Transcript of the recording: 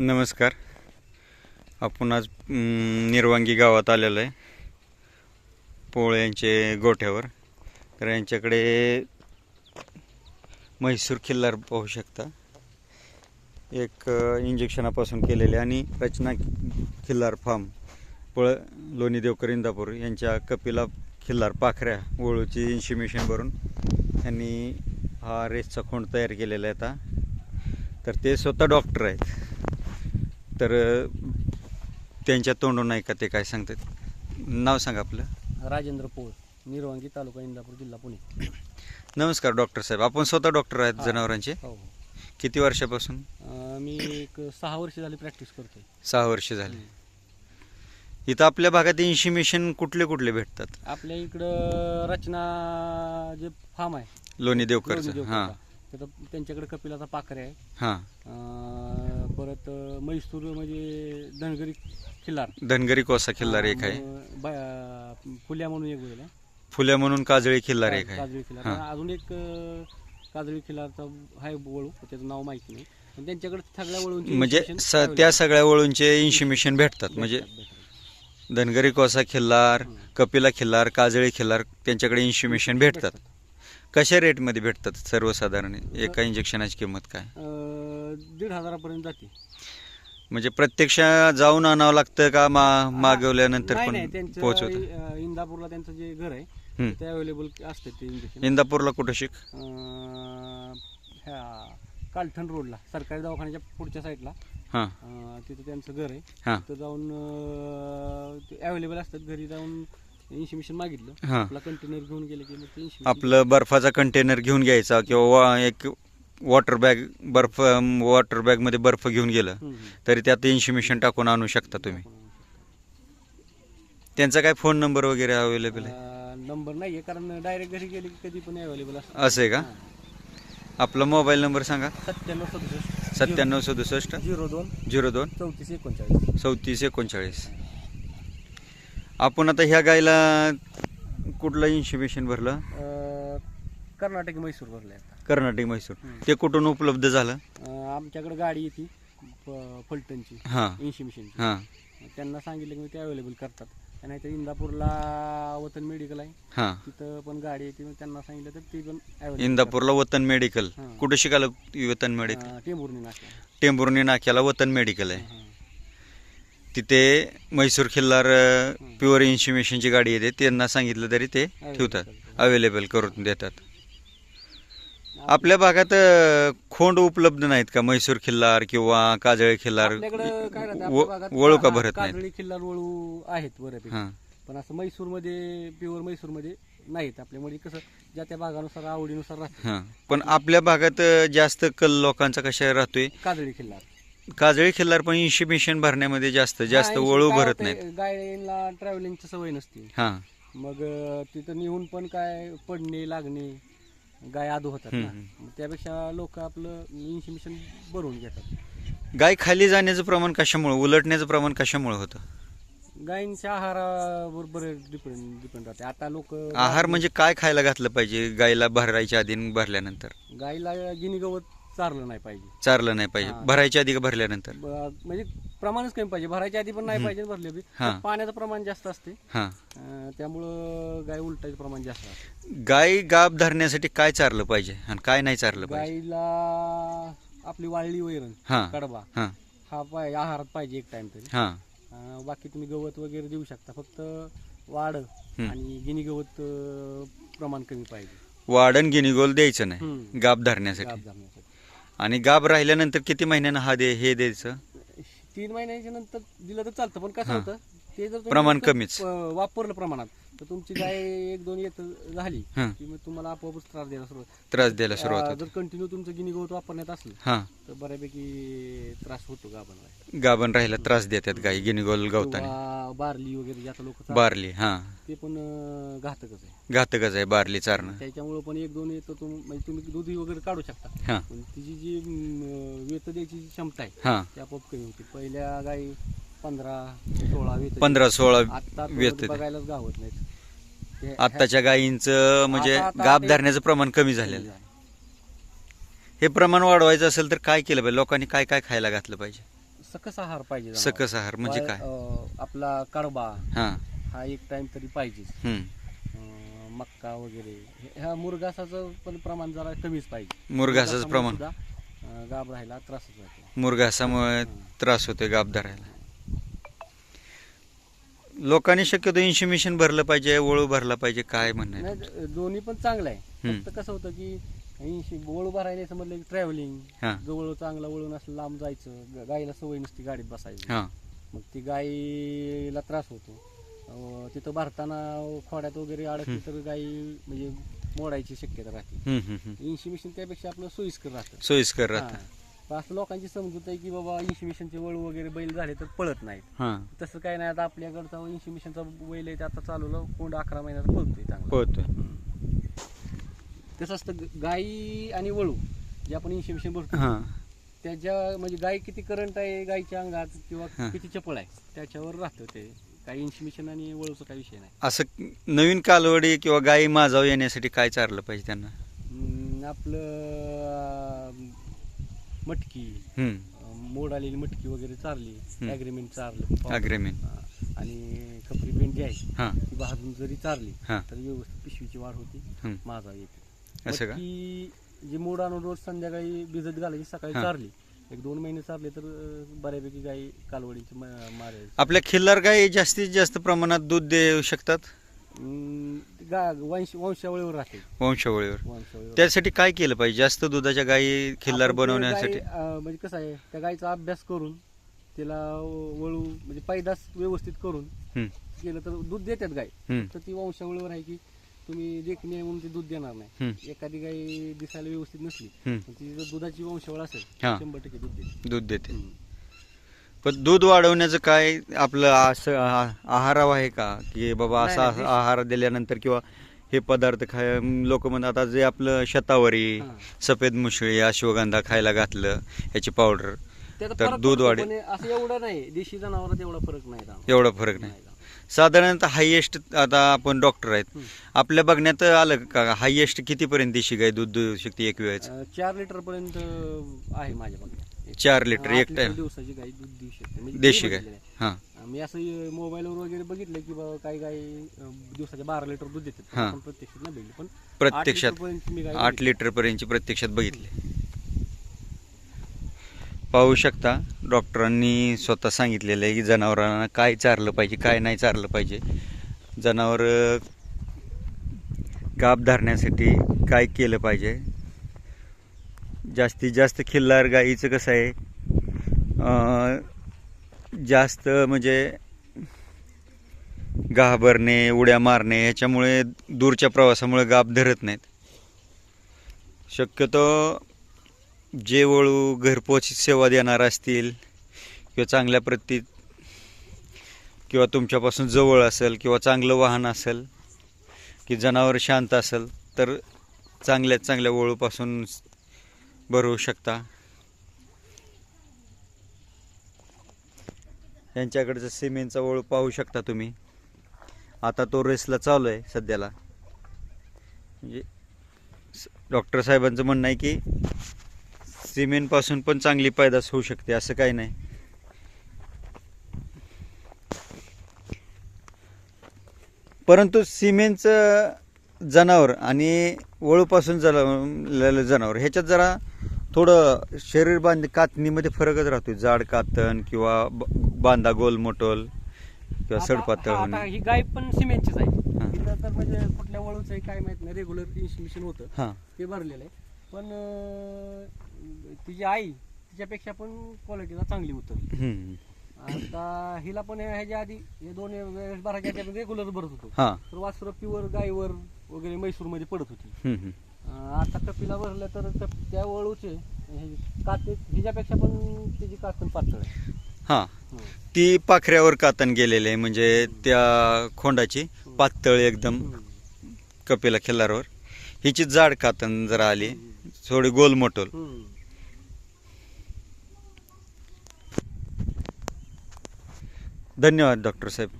नमस्कार. आपण आज निर्वांगी गावात आलेलो आहे. पोळ यांचे गोठ्यावर. तर यांच्याकडे म्हैसूर खिल्लार पाहू शकता. एक इंजेक्शनापासून केलेले आणि रचना खिल्लार फार्म पळ लोणी देवकर इंदापूर यांच्या कपिला खिल्लार पाखऱ्या ओळूची इन्शिमेशन भरून यांनी हा रेसचा खोंड तयार केलेला आहे आता. तर ते स्वतः डॉक्टर आहेत. तर त्यांच्या तोंडून ऐका ते काय सांगतात? नाव सांगा आपलं. राजेंद्र पोळ निर्वांगी तालुका इंदापूर जिल्हा पुणे. नमस्कार डॉक्टर साहेब. आपण स्वतः डॉक्टर आहेत. जनावरांचे. हो हो. किती वर्षापासून? अं, मी एक सहा वर्ष झाली प्रॅक्टिस करतोय. सहा वर्ष झाले. इथं आपल्या भागात इन्शिमेशन कुठले कुठले भेटतात? आपल्या इकडं रचना जे फार्म आहे. लोणी लोणी देवकरचं देवकरचा, हां. तिथं त्यांच्याकडे कपिलाचा पाखरे आहे. हां. अं, परत अं, म्हैसूर म्हणजे धनगरी खिल्लार. धनगरी कोसा खिल्लार एक आहे. अं, बा- अं, फुल्या म्हणून एक आहे. फुल्या म्हणून काजळी खिल्लार एक आहे. काजळी खिल्लार. हां. अजून एक अं, काजळी खिल्लारचा आहे वळू त्याचं नाव माहिती नाही. पण त्यांच्याकडे सगळ्या वळूंची म्हणजे information स available त्या सगळ्या वळूंचे इन्शिमेशन भेटतात. म्हणजे. धनगरी कोसा खिल्लार. कपिला खिल्लार काजळी खिल्लार त्यांच्याकडे इन्शिमेशन भेटतात. कशा रेटमध्ये भेटतात सर्वसाधारण? एका इंजेक्शनाची किंमत काय? अं, दीड हजारापर्यंत जाते. म्हणजे प्रत्यक्ष जाऊन आणावं लागतं का मा मागवल्यानंतर नाही, पण नाही, त्यांचं पोहोचवत? अं, इंदापूरला त्यांचं जे घर आहे. ते अवेलेबल असते ते इंजेक्शन इंदापूरला कुठं शिक? ह्या कालठण रोडला सरकारी दवाखान्याच्या पुढच्या साईडला. हां. अं, तिथं त्यांचं घर आहे. हां. तिथं जाऊन अवेलेबल असतात. घरी जाऊन इन्शिमेशन मागितलं. हां. आपला कंटेनर घेऊन गेले की मग ते insuration- आपलं बर्फाचा कंटेनर घेऊन घ्यायचा किंवा वा- एक वॉटर बॅग बर्फ वॉटर बॅगमध्ये बर्फ घेऊन गेलं. तरी त्यात इन्शिमेशन टाकून आणू शकता तुम्ही. त्यांचा काय फोन नंबर वगैरे अवेलेबल आहे? नंबर नाहीये कारण डायरेक्ट घरी गेले की कधी पण अवेलेबल असं आहे का? आपला मोबाईल नंबर सांगा. सत्त्याण्णव सदुसष्ट सत्त्याण्णव सदुसष्ट झिरो दोन झिरो दोन चौतीस एकोणचाळीस. चौतीस एकोणचाळीस. आपण आता ह्या गायला कुठलं इन्शिमेशन भरलं? कर्नाटकी म्हैसूर भरले आता. कर्नाटक म्हैसूर. ते कुठून उपलब्ध झालं? अं, आमच्याकडे गाडी येते फलटणची. हां. इन्शिमिशनची हां. त्यांना सांगितलं की ते अवेलेबल करतात. नाहीतर इंदापूरला वतन मेडिकल आहे. हां. तिथं पण गाडी येते मग त्यांना सांगितलं तर ती पण available इंदापूरला वतन मेडिकल हां. कुठं शिकायला वतन करतात. मेडिकल अं, टेंभुर्णी नाक्या टेंभुर्णी नाक्याला वतन मेडिकल आहे. हां. तिथे म्हैसूर खिल्लार प्युअर इन्शिमेशनची गाडी येते. त्यांना सांगितलं तरी ते ठेवतात. अवेलेबल करून देतात. आपल्या भागात अ, खोंड उपलब्ध नाहीत का? म्हैसूर खिल्लार किंवा काजळे खिल्लार? आपल्याकडं काय राहतं, व- आपल्या भागात वळू का भरत नाहीत? काजळी खिल्लार वळू आहेत बऱ्यापैकी. हां. पण असं म्हैसूरमध्ये प्युअर म्हैसूरमध्ये नाहीत आपल्यामध्ये कसं ज्या त्या भागानुसार आवडीनुसार राहते हां. पण आपल्या भागात अ, जास्त कल लोकांचा कशा राहतोय? काजळी खिल्लार. काजळी खिल्लार पण इन्शिमेशन भरण्यामध्ये जास्त जास्त वळू काय भरत होतंय, नाहीत. ट्रॅव्हलिंगची सवय नसते. हां. मग अं, तिथं निहून पण काय पडणे लागणे गाय आदू होतात ना. मग त्यापेक्षा लोक आपलं इन्शिमिशन भरून घेतात. गाय खाली जाण्याचं प्रमाण कशामुळे उलटण्याचं प्रमाण कशामुळे होतं? गायींच्या आहारावर बरेच डिपेंड डिपेंड राहते. आता लोक आहार म्हणजे काय खायला घातलं पाहिजे गायला भरायच्या आधी आणि भरल्यानंतर? गायीला गिनी गवत चारलं नाही पाहिजे. चारलं नाही पाहिजे. हां. भरायच्या आधी का भरल्यानंतर? ब- म्हणजे प्रमाणच कमी पाहिजे. भरायच्या आधी पण नाही पाहिजे भरले बी. हां. पण पाण्याचं प्रमाण जास्त असते. हां. अं, त्यामुळं गाय उलटायचं प्रमाण जास्त असते. गाय गाब धरण्यासाठी काय चारलं पाहिजे आणि काय नाही चारलं पाहिजे? गायीला आपली वाळली वैरण हां. कडबा हां. हा पाय आहारात पाहिजे एक टाइम तरी. हां. अं, बाकी तुम्ही गवत वगैरे देऊ शकता. फक्त वाढ आणि गिनी गवत अं, प्रमाण कमी पाहिजे. वाढण गिनीगोल द्यायचं नाही. हम्म. गाब धरण्यासाठी. गाब धरण्यासाठी. आणि गाब राहिल्यानंतर किती महिन्यानं हा दे हे द्यायचं तीन महिन्याच्या नंतर दिलं तर चालतं पण कसं. होतं ते जर तुम्ही प्रमाण कमीच. अं, वापरलं प्रमाणात तर तुमची गाय एक दोन येत झाली हां. की मग तुम्हाला आपोआपच त्रास द्यायला सुरुवात. त्रास द्यायला सुरुवात अं, जर कंटिन्यू तुमचं गिनी गवत वापरण्यात असलं हां. तर बऱ्यापैकी त्रास होतो गाभांना गाभण राहिला त्रास देतात गाई गिनीगोल गवताने. बारली वगैरे ज्यात लोक बारली हां. ते पण अं, घातकच आहे. घातकच आहे बारली चारणं. त्याच्यामुळे पण एक दोन येतं तुम म्हणजे तुम्ही दुधी वगैरे काढू शकता. हां. पण तिची जी अं, वेत द्यायची जी क्षमता आहे हां. ती आपोआप कमी होती. पहिल्या गाई पंधरा सोळा पंधरा सोळा आता व्यत बघायलाच गावत नाहीत. ते- आत्ताच्या गायींचं म्हणजे आता- आता गाब ते- धरण्याचं प्रमाण कमी झालेलं. आहे हे प्रमाण वाढवायचं असेल तर काय केलं पाहिजे? लोकांनी काय काय खायला घातलं पाहिजे? सकस आहार पाहिजे जनावराला. सकस आहार म्हणजे काय? अं, आपला कडबा हां. हा एक टाइम तरी पाहिजेच. हम्म. अं, मक्का वगैरे. हे- ह्या मुरगासाचं पण प्रमाण जरा कमीच पाहिजे. मुरघासाचं मुरघासामुळे प्रमाण. सुद्धा, अं, गाभ राहायला त्रासच होतो. मुरघासामुळे त्रास होतोय गाब धरायला. लोकांनी शक्यतो इन्शुमिशन भरलं पाहिजे वळू भरला पाहिजे काय म्हणणं आहे नाही द- दोन्ही पण चांगलं आहे. हम्म. फक्त कसं होतं की ऐंशी वळू भरायला समजलं की ट्रॅव्हलिंग हां. जवळ चांगला वळून असलं लांब जायचं ग- गाईला सवय नसती गाडीत बसायची. हां. मग ती गाईला त्रास होतो. अं, तिथं भरताना खोड्यात वगैरे अडकली तर गाई म्हणजे मोडायची शक्यता राहते. हम्म, हम्म, हम्म. इन्शिमिशन त्यापेक्षा आपलं सोयीस्कर राहतं. सोयीस्कर राहतं. हां. पण असं लोकांची समजूत आहे की बाबा इन्शिमिशनचे वळू वगैरे बैल झाले तर पळत नाहीत. हां. तसं काय नाही आता आपल्याकडचा इन्शिमिशनचा बैल आहे ते आता चालवलं कोंड अकरा महिन्यात पळतोय चांगला. पोहतोय तसं असतं ग- गाई आणि वळू जे आपण इन्शिमिशन भरतो. हां. त्याच्या म्हणजे गाय किती करंट आहे गायच्या अंगात किंवा हां. किती चपळ आहे त्याच्यावर राहतं ते. काही इन्शिमिशन आणि वळूचा काही विषय नाही. असं नवीन कालवडी किंवा गाई माझाव येण्यासाठी काय चारलं पाहिजे त्यांना? आपलं मटकी. अं, मोड आलेली मटकी वगैरे चारली हम्म. ॲग्रीमेंट चारलं. हां. आणि खपरी पेंट जी आहे हां ती भाजून जरी चारली हां तर व्यवस्थित पिशवीची वाढ होती. माझा येते असं का मटकी जी मोड आणून रोज संध्याकाळी भिजत घालायची सकाळी हां. चारली एक दोन महिने चारले तर अं, बऱ्यापैकी गाई कालवडीची मारायची आपल्या खिल्लार गाई जास्तीत जास्त प्रमाणात दूध देऊ शकतात गा वंश वंशावळीवर राहते. वंशावळीवर. वंशावळीवर. त्यासाठी काय केलं पाहिजे? जास्त दुधाच्या गाई खिल्लार आपण बनवण्यासाठी? गाई, अं, म्हणजे कसं आहे त्या गाईचा अभ्यास करून तिला वळू म्हणजे पैदास व्यवस्थित करून हम्म, केलं तर दूध देतात गाय हम्म, तर ती वंशावळीवर आहे की तुम्ही देखणे म्हणून ते दूध देणार नाही. एखादी गाय दिसायला व्यवस्थित नसली हम्म. पण ती जर दुधाची वंशावळ असेल हा. शंभर टक्के दूध देते. दूध देते. हम्म. पण दूध वाढवण्याचं काय आपलं असं आ- आहाराव आहे का की बाबा असा नाही, आहार दिल्यानंतर किंवा हे पदार्थ खाय लोक म्हणतात आता जे आपलं शतावरी हा. सफेद मुसळी अश्वगंधा खायला घातलं याची पावडर तर फरक दूध पडतो, वाढेल. पण हे असं एवढं नाही देशी जनावरात एवढा फरक नाही जाणवत. एवढा फरक नाही साधारणतः हायएस्ट आता आपण डॉक्टर आहेत हम्म. आपल्या बघण्यात आलं का हायएस्ट कितीपर्यंत देशी गाय दूध देऊ शकते एक वेळेस अं, चार लिटर पर्यंत आहे माझ्या बघण्यात चार लिटर एक टाइम दिवसाची गाय दूध देऊ शकते. म्हणजे देशी गाय. हां. मी असं मोबाईलवर वगैरे बघितलं की बाबा काही गाय दिवसाच्या बारा लिटर दूध हा. आपण प्रत्यक्षात नाही बघितलं पण प्रत्यक्षात आठ लिटरपर्यंत मी गाय आठ. लिटर पर्यंतची प्रत्यक्षात बघितले. पाहू शकता डॉक्टरांनी स्वतः सांगितलेलं आहे की जनावरांना काय चारलं पाहिजे काय नाही चारलं पाहिजे. जनावर गाप धरण्यासाठी काय केलं पाहिजे? जास्तीत जास्त खिल्लार गाईचं कसं आहे? जास्त म्हणजे घाबरणे उड्या मारणे ह्याच्यामुळे दूरच्या प्रवासामुळे गाभ धरत नाहीत. शक्यतो जे वळू घरपोच सेवा देणार असतील किंवा चांगल्या प्रती किंवा तुमच्यापासून जवळ असेल किंवा चांगलं वाहन असेल की जनावर शांत असेल तर चांगल्यात चांगल्या वळूपासून भरवू शकता. यांच्याकडचं सिमेंटचा वळू पाहू शकता तुम्ही. आता तो रेसला चालू आहे सध्याला. म्हणजे डॉक्टर साहेबांचं म्हणणं आहे की सिमेंटपासून पण चांगली पैदास होऊ शकते असं काही नाही. परंतु सिमेंटचं जनावर आणि वळूपासून जल जनावर ह्याच्यात जरा थोडं शरीर बांध कातणीमध्ये फरकच राहतो जाड कातण किंवा बांधा गोल मोटोल किंवा सडपातळ हा, होणे ही गाय पण सिमेंटचीच आहे. तर म्हणजे कुठल्या वळूचं आहे काय माहीत नाही. रेग्युलर इन्स्टिट्यूशन होतं. हां. ते भरलेलं आहे. पण तिची आई तिच्यापेक्षा पण क्वालिटीला चांगली उतरली. आता हिला पण ह्याच्या आधी हे दोन वेळेस भरायच्या आधी रेग्युलर भरत होतो हां तर वासरं प्युअर गायवर वगैरे पडत होती हम्म, हम्म. अं, आता कपिला भरलं तर त्या- त्या वळूचे हे काते हिच्यापेक्षा पण त्याची कातण पातळ आहे हां हं. ती पाखऱ्यावर कातण गेलेले आहे म्हणजे त्या खोंडाची पातळ एकदम. कपिला खिल्लारवर हिची जाड कातण जरा आली थोडी गोल मोटोल. धन्यवाद डॉक्टर साहेब.